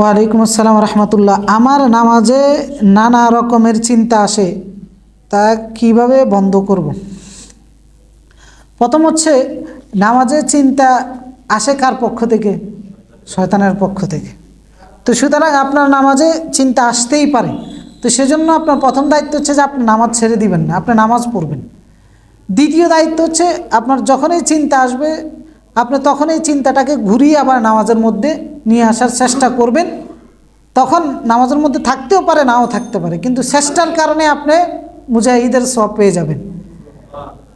ওয়ালাইকুম আসসালাম রহমতুল্লাহ। আমার নামাজে নানা রকমের চিন্তা আসে, তা কীভাবে বন্ধ করব। প্রথম হচ্ছে, নামাজে চিন্তা আসে কার পক্ষ থেকে? শয়তানের পক্ষ থেকে। তো সুতরাং আপনার নামাজে চিন্তা আসতেই পারে। তো সেজন্য আপনার প্রথম দায়িত্ব হচ্ছে যে আপনি নামাজ ছেড়ে দিবেন না, আপনি নামাজ পড়বেন। দ্বিতীয় দায়িত্ব হচ্ছে, আপনার যখনই চিন্তা আসবে, আপনি তখন এই চিন্তাটাকে ঘুরিয়ে আবার নামাজের মধ্যে নিয়ে আসার চেষ্টা করবেন, তখন নামাজের মধ্যে থাকতেও পারে, নাও থাকতে পারে। কিন্তু চেষ্টার কারণে আপনি মুজাহিদের সব পেয়ে যাবেন।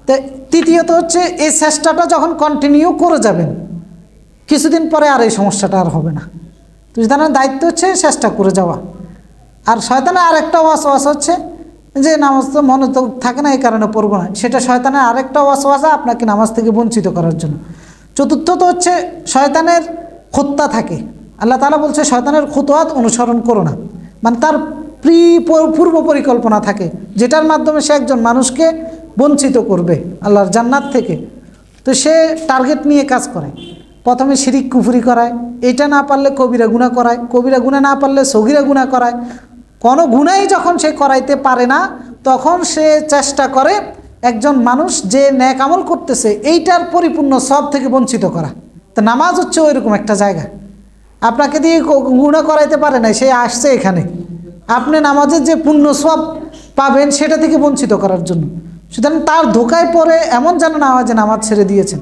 তো, তৃতীয়ত হচ্ছে, এই চেষ্টাটা যখন কন্টিনিউ করে যাবেন, কিছুদিন পরে আর এই সমস্যাটা আর হবে না। তো সুতরাং দায়িত্ব হচ্ছে চেষ্টা করে যাওয়া। আর শয়তানের আরেকটা ওয়াসওয়াস হচ্ছে যে, নামাজ তো মনে তো থাকে না, এই কারণে পড়ব না। সেটা শয়তানের আরেকটা ওয়াসওয়াসা আপনাকে নামাজ থেকে বঞ্চিত করার জন্য। চতুর্থত হচ্ছে, শয়তানের খোত্তা থাকে। আল্লাহ তালা বলছে, শয়তানের খুতোয়াত অনুসরণ করো না। মানে তার প্রি পূর্ব পরিকল্পনা থাকে, যেটার মাধ্যমে সে একজন মানুষকে বঞ্চিত করবে আল্লাহর জান্নাত থেকে। তো সে টার্গেট নিয়ে কাজ করে। প্রথমে শিরিক কুফুরি করায়। এটা না পারলে কবিরা গুণা করায়। কবিরা গুণা না পারলে সগিরা গুণা করায়। কোনো গুণাই যখন সে করাইতে পারে না, তখন সে চেষ্টা করে একজন মানুষ যে ন্যাক আমল করতেছে, এইটার পরিপূর্ণ সব থেকে বঞ্চিত করা। তো নামাজ হচ্ছে ওইরকম একটা জায়গা। আপনাকে দিয়ে গুণা করাইতে পারে না সে আসছে এখানে। আপনি নামাজের যে পুণ্য সব পাবেন, সেটা থেকে বঞ্চিত করার জন্য। সুতরাং তার ধোকায় পরে এমন যেন না হয় যে নামাজ ছেড়ে দিয়েছেন।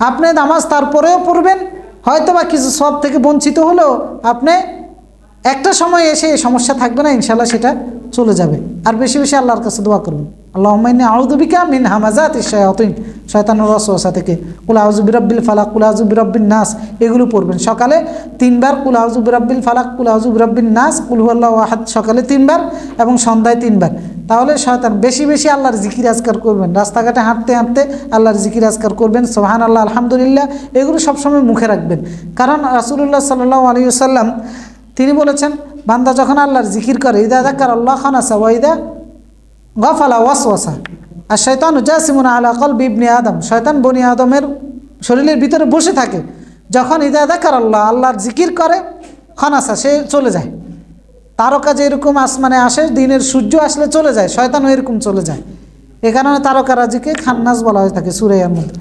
আপনি নামাজ তারপরেও পড়বেন হয়তো বা কিছু সব থেকে বঞ্চিত হলেও আপনি একটা সময় এসে সমস্যা থাকবে না ইনশাল্লাহ সেটা চলে যাবে। আর বেশি বেশি আল্লাহর কাছে দোয়া করবেন আল্লাহ মাইনে আউদবিকা মিন হামাজাত ইশায়াতিন শয়তানুর রসওয়াসা থেকে কুলাউজু বিরব্বিল ফালাক কুলাউজু বিরব্বিন নাস। এগুলো পড়বেন। সকালে তিনবার কুলাউজু বিরব্বিল ফালাক কুলাউজু বিরব্বিন নাস কুলহুল্লাহ ওয়াহাদ সকালে তিনবার এবং সন্ধ্যায় তিনবার। তাহলে শয়তান বেশি বেশি আল্লাহর জিকির আজকার করবেন। রাস্তাঘাটে হাঁটতে হাঁটতে আল্লাহর জিকির আজকার করবেন। সোহান আল্লাহ আলহামদুলিল্লাহ। এগুলো সবসময় মুখে রাখবেন। কারণ রাসুলুল্লাহ সাল্লাহ আলী সাল্লাম তিনি বলেছেন, বান্দা যখন আল্লাহর জিকির করে, ইদা দেখার আল্লাহ খান আসা ওয়াইদা গফালা ওয়াস ওয়াসা আর শৈতান উজাসিমুন আলা কল বিবনি আদম। শয়তান বনি আদমের শরীরের ভিতরে বসে থাকে। যখন ইদা দেখার আল্লাহ আল্লাহর জিকির করে, খানাসা, সে চলে যায়। তারকা যেরকম আসমানে আসে, দিনের সূর্য আসলে চলে যায়, শয়তানও এরকম চলে যায়। এ কারণে তারকারাজিকে খান্নাস বলা হয়ে থাকে সুরাইয়ার মধ্যে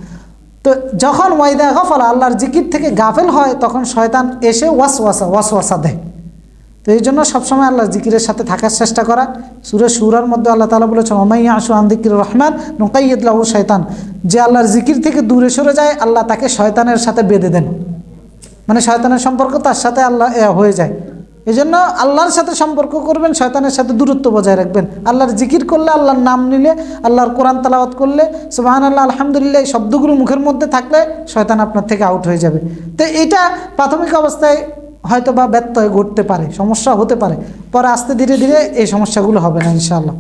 তো যখন ওয়াইদা গফলা, আল্লাহর জিকির থেকে গাফেল হয়, তখন শয়তান এসে ওয়াস ওয়াসা ওয়াস ওয়াসা দেয়। তো এই জন্য সবসময় আল্লাহ জিকিরের সাথে থাকার চেষ্টা করা। সুরে সুরার মধ্যে আল্লাহ তালা বলেছেন ওমাইয়া আসু আন্দিকির রহমান নোকাইয়দুল্লাহ শয়তান যে আল্লাহর জিকির থেকে দূরে সরে যায়, আল্লাহ তাকে শয়তানের সাথে বেঁধে দেন। মানে শয়তানের সম্পর্ক তার সাথে আল্লাহ হয়ে যায়। এই জন্য আল্লাহর সাথে সম্পর্ক করবেন, শয়তানের সাথে দূরত্ব বজায় রাখবেন। আল্লাহর জিকির করলে, আল্লাহর নাম নিলে, আল্লাহর কোরআন তালাওয়াত করলে সুবাহান আল্লাহ আলহামদুলিল্লাহ, এই শব্দগুলো মুখের মধ্যে থাকলে শয়তান আপনার থেকে আউট হয়ে যাবে। তো এটা প্রাথমিক অবস্থায় হয়তো বা ব্যত্যয় ঘটতে পারে সমস্যা হতে পারে। পরে আস্তে ধীরে ধীরে এই সমস্যাগুলো হবে না, ইনশাআল্লাহ।